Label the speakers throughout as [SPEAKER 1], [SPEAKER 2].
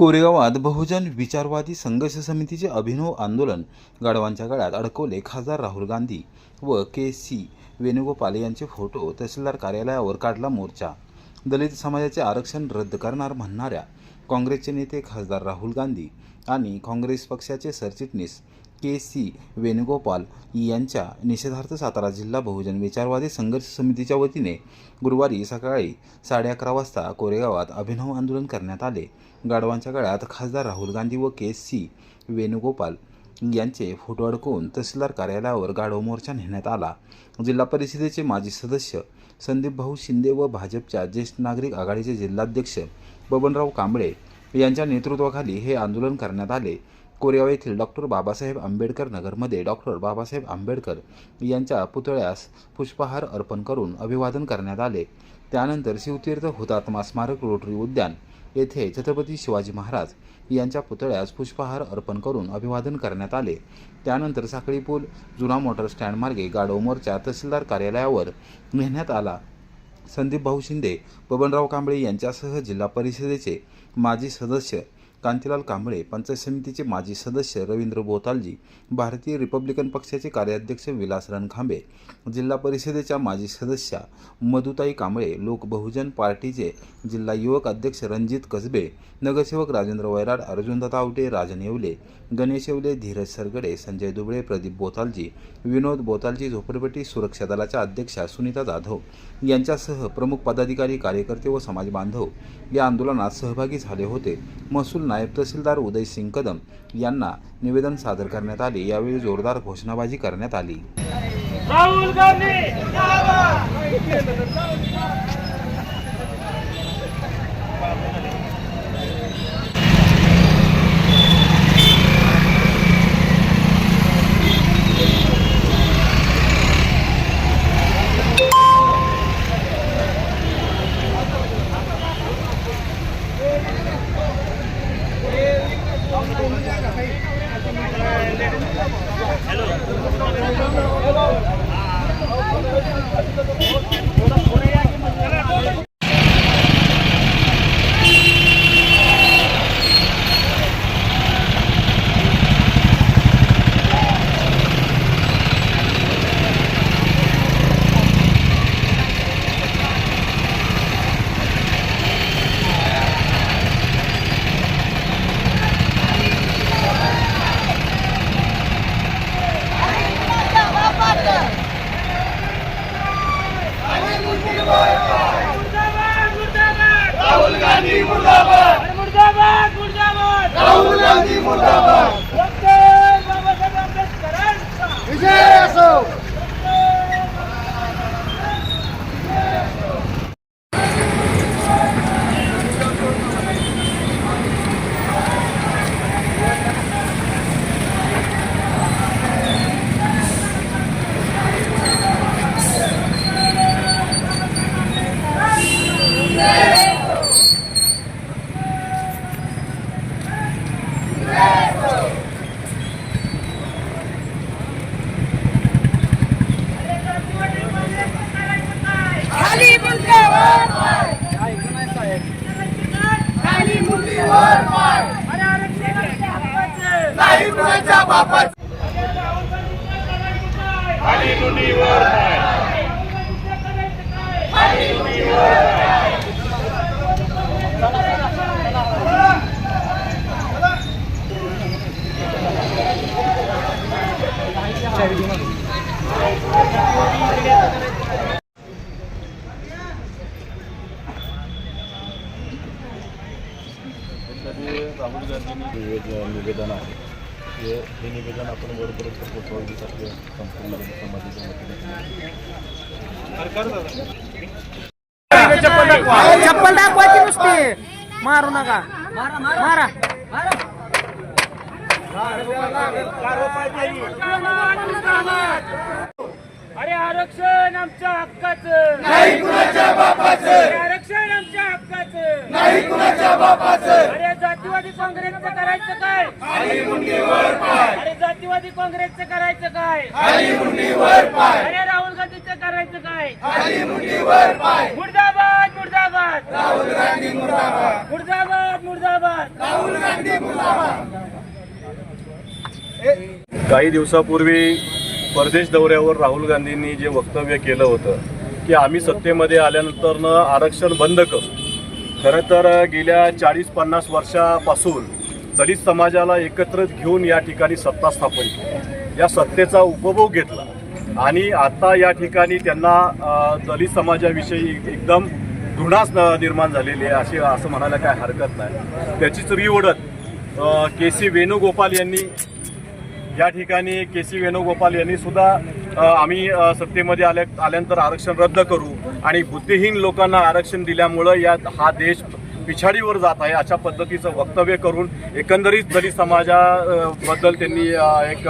[SPEAKER 1] कोरेगावात बहुजन विचारवादी संघर्ष समितीचे अभिनव आंदोलन गाढवांच्या गळ्यात अडकवले खासदार राहुल गांधी व के सी वेणुगोपाल यांचे फोटो तहसीलदार कार्यालयावर काढला मोर्चा. दलित समाजाचे आरक्षण रद्द करणार म्हणणाऱ्या काँग्रेसचे नेते खासदार राहुल गांधी आणि काँग्रेस पक्षाचे सरचिटणीस के सी वेणुगोपाल यांच्या निषेधार्थ सातारा जिल्हा बहुजन विचारवादी संघर्ष समितीच्या वतीने गुरुवारी सकाळी साडे अकरा वाजता कोरेगावात अभिनव आंदोलन करण्यात आले. गाढवांच्या गळ्यात खासदार राहुल गांधी व के सी वेणुगोपाल यांचे फोटो अडकवून तहसीलदार कार्यालयावर गाढव मोर्चा नेण्यात आला. जिल्हा परिषदेचे माजी सदस्य संदीप भाऊ शिंदे व भाजपच्या ज्येष्ठ नागरिक आघाडीचे जिल्हाध्यक्ष बबनराव कांबळे यांच्या नेतृत्वाखाली हे आंदोलन करण्यात आले. कोरेगाव येथील डॉक्टर बाबासाहेब आंबेडकर नगरमध्ये डॉक्टर बाबासाहेब आंबेडकर यांच्या पुतळ्यास पुष्पहार अर्पण करून अभिवादन करण्यात आले. त्यानंतर शिवतीर्थ हुतात्मा स्मारक रोटरी उद्यान येथे छत्रपती शिवाजी महाराज यांच्या पुतळ्यास पुष्पहार अर्पण करून अभिवादन करण्यात आले. त्यानंतर साखळी पूल जुना मोटर स्टँडमार्गे गाडोमोरच्या मोर्चा तहसीलदार कार्यालयावर नेण्यात आला. संदीप भाऊ शिंदे बबनराव कांबळे यांच्यासह जिल्हा परिषदेचे माजी सदस्य कांतीलाल कांबळे पंचायत समितीचे माजी सदस्य रवींद्र बोतालजी भारतीय रिपब्लिकन पक्षाचे कार्याध्यक्ष विलास रणखांबे जिल्हा परिषदेच्या माजी सदस्या मधुताई कांबळे लोक बहुजन पार्टीचे जिल्हा युवक अध्यक्ष रणजित कसबे नगरसेवक राजेंद्र वैराड अर्जुनदादा आवटे राजन येवले गणेश येवले धीरज सरगडे संजय दुबळे प्रदीप बोतालजी विनोद बोतालजी झोपडपट्टी सुरक्षा दलाच्या अध्यक्षा सुनीता जाधव यांच्यासह प्रमुख पदाधिकारी कार्यकर्ते व समाज बांधव या आंदोलनात सहभागी झाले होते. महसूल नायब तहसीलदार उदय सिंग कदम यांना निवेदन सादर करण्यात आले. यावेळी जोरदार घोषणाबाजी करण्यात आली.
[SPEAKER 2] राहुल गांधी मुर्दाबाद मुर्दाबाद राहुल गांधी मुर्दाबाद मुर्दाबाद मुर्दाबाद राहुल गांधी मुर्दाबाद डॉक्टर बाबासाहेब आंबेडकरांचा
[SPEAKER 3] विजय असो
[SPEAKER 4] खाली मुंडक्यावर खाली मुंडीवर पाय
[SPEAKER 2] अरे आरक्षणाच्या हक्काचे
[SPEAKER 3] नाही कुणाच्या बापाचे
[SPEAKER 2] राहुल गांधींच्या करायचं काय?
[SPEAKER 3] खाली मुंडीवर पाय
[SPEAKER 2] गांधींच्या करायचं काय?
[SPEAKER 3] खाली मुंडीवर
[SPEAKER 5] राहुल गांधींनी निवेदन निवेदन आहे. हे हे निवेदन आपण पोहोचवण्यासाठी संपूर्ण समाजाच्या वतीने.
[SPEAKER 6] चप्पल दाखवायची नुसती. मारू नका. मारा
[SPEAKER 2] अरे आरक्षण आमच्या हक्काचं.
[SPEAKER 3] नाही कुणाच्या बापाचे.
[SPEAKER 2] आरक्षण आमच्या हक्काचं.
[SPEAKER 3] नाही कुणाच्या बापाचे.
[SPEAKER 2] अरे जातीवादी काँग्रेसचं करायचं काय? अरे जातीवादी काँग्रेसचं करायचं काय? अरे राहुल गांधीचं करायचं काय? मुर्दाबाद मुर्दाबाद मुर्दाबाद.
[SPEAKER 3] राहुल गांधी मुर्दाबाद.
[SPEAKER 2] मुर्दाबाद मुर्दाबाद.
[SPEAKER 3] राहुल गांधी मुर्दाबाद.
[SPEAKER 5] काही दिवसापूर्वी परदेश दौऱ्यावर राहुल गांधींनी जे वक्तव्य केलं होतं की आम्ही सत्तेमध्ये आल्यानंतर आरक्षण बंद करू. खरं तर गेल्या चाळीस पन्नास वर्षापासून दलित समाजाला एकत्रित घेऊन या ठिकाणी सत्ता स्थापन केली. या सत्तेचा उपभोग घेतला. आणि आता या ठिकाणी त्यांना दलित समाजाविषयी एकदम घृणाच न- निर्माण झालेली आहे अशी असं म्हणायला काय हरकत नाही. त्याचीच रिओढत के सी वेणुगोपाल यांनी या ठिकाणी के सी वेणुगोपाल यांनी सुद्धा आम्ही सत्तेमध्ये आल्या आल्यानंतर आरक्षण रद्द करू. आणि बुद्धिहीन लोकांना आरक्षण दिल्यामुळं या हा देश पिछाडीवर जात आहे अशा पद्धतीचं वक्तव्य करून एकंदरीत दलित समाजाबद्दल त्यांनी एक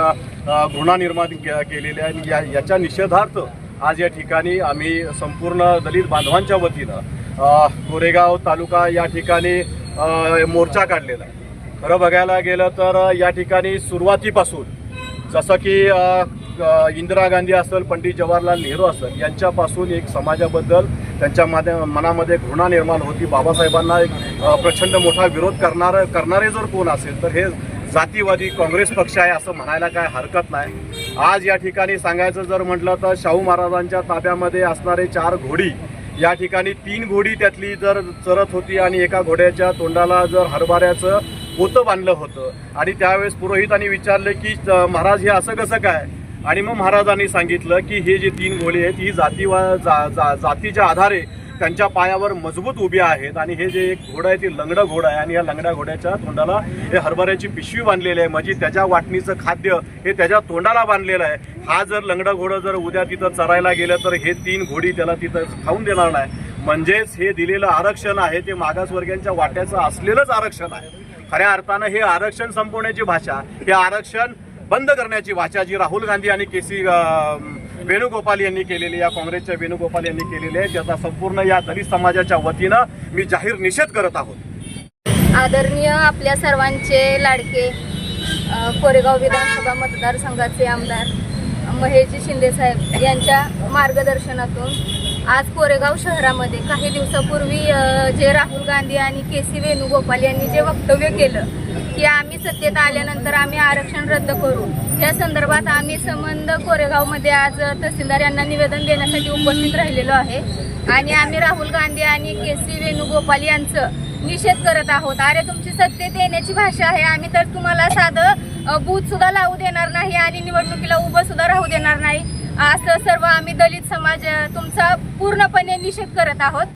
[SPEAKER 5] घृणा निर्माण के- केलेली आहे. आणि या याच्या निषेधार्थ आज या ठिकाणी आम्ही संपूर्ण दलित बांधवांच्या वतीनं कोरेगाव तालुका या ठिकाणी मोर्चा काढलेला आहे. खरं बघायला गेलं तर या ठिकाणी सुरुवातीपासून जसं की इंदिरा गांधी असेल पंडित जवाहरलाल नेहरू असेल यांच्यापासून एक समाजाबद्दल त्यांच्या माध्य मनामध्ये घृणा निर्माण होती. बाबासाहेबांना एक प्रचंड मोठा विरोध करणार करणारे जर कोण असेल तर हे जातीवादी काँग्रेस पक्ष आहे असं म्हणायला काय हरकत नाही. आज या ठिकाणी सांगायचं जर म्हटलं तर शाहू महाराजांच्या ताब्यामध्ये असणारे चार घोडी या ठिकाणी तीन घोडी त्यातली जर चरत होती आणि एका घोड्याच्या तोंडाला जर हरभऱ्याचं पोतं बांधलं होतं. आणि त्यावेळेस पुरोहितांनी विचारलं की महाराज हे असं कसं काय? आणि मग महाराजांनी सांगितलं की हे जे तीन घोडी आहेत ही जातीवा जा, जा, जातीच्या आधारे त्यांच्या पायावर मजबूत उभ्या आहेत आणि हे जे एक घोडं आहे ती लंगडं घोडं आहे आणि या लंगड्या घोड्याच्या तोंडाला हे हरभऱ्याची पिशवी बांधलेली आहे. म्हणजे त्याच्या वाटणीचं खाद्य हे त्याच्या तोंडाला बांधलेलं आहे. हा जर लंगडं घोडं जर उद्या तिथं चरायला गेलं तर हे तीन घोडी त्याला तिथं खाऊन देणार नाही. म्हणजेच हे दिलेलं आरक्षण आहे ते मागासवर्गीयांच्या वाट्याचं असलेलंच आरक्षण आहे. खऱ्या अर्थानं हे आरक्षण संपवण्याची भाषा हे आरक्षण बंद करण्याची वाचा जी राहुल गांधी आणि के सी वेणुगोपाल यांनी केलेली या काँग्रेसच्या वेणुगोपाल यांनी केलेली आहे ज्याचा संपूर्ण या दलित समाजाच्या वतीनं मी जाहीर निषेध करत आहोत.
[SPEAKER 7] आदरणीय आपल्या सर्वांचे लाडके कोरेगाव विधानसभा मतदारसंघाचे आमदार महेशजी शिंदेसाहेब यांच्या मार्गदर्शनातून आज कोरेगाव शहरामध्ये काही दिवसापूर्वी जे राहुल गांधी आणि के सी वेणुगोपाल यांनी जे वक्तव्य केलं की आम्ही सत्तेत आल्यानंतर आम्ही आरक्षण रद्द करू. या संदर्भात आम्ही संबंध कोरेगावमध्ये आज तहसीलदार यांना निवेदन देण्यासाठी उपस्थित राहिलेलो आहे. आणि आम्ही राहुल गांधी आणि के सी वेणुगोपाल यांचं निषेध करत आहोत. अरे तुमची सत्तेत येण्याची भाषा आहे. आम्ही तर तुम्हाला साधं बूथ सुद्धा लावू देणार नाही आणि निवडणुकीला उभं सुद्धा राहू देणार नाही. असं सर्व आम्ही दलित समाज तुमचा पूर्णपणे निषेध करत आहोत.